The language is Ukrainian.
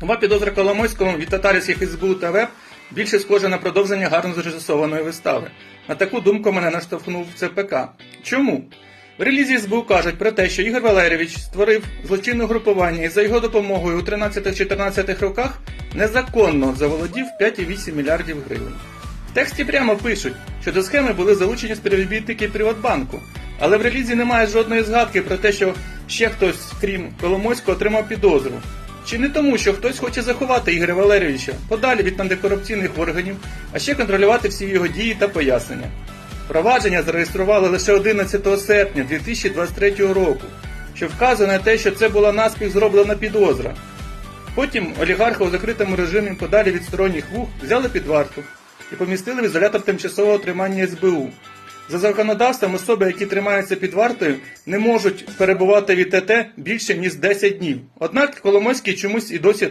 Нова підозра Коломойському від татарських СБУ та ВЕБ більше схожа на продовження гарно зрежисованої вистави. На таку думку мене наштовхнув ЦПК. Чому? В релізі СБУ кажуть про те, що Ігор Валерійович створив злочинне групування і за його допомогою у 13-14 роках незаконно заволодів 5,8 мільярдів гривень. В тексті прямо пишуть, що до схеми були залучені співробітники Приватбанку, але в релізі немає жодної згадки про те, що ще хтось, крім Коломойського, отримав підозру. Чи не тому, що хтось хоче заховати Ігоря Валерійовича подалі від антикорупційних органів, а ще контролювати всі його дії та пояснення. Провадження зареєстрували лише 11 серпня 2023 року, що вказує на те, що це була наспіх зроблена підозра. Потім олігарха у закритому режимі подалі від сторонніх вух взяли під варту і помістили в ізолятор тимчасового тримання СБУ. За законодавством особи, які тримаються під вартою, не можуть перебувати від ТТ більше ніж 10 днів. Однак Коломойський чомусь і досі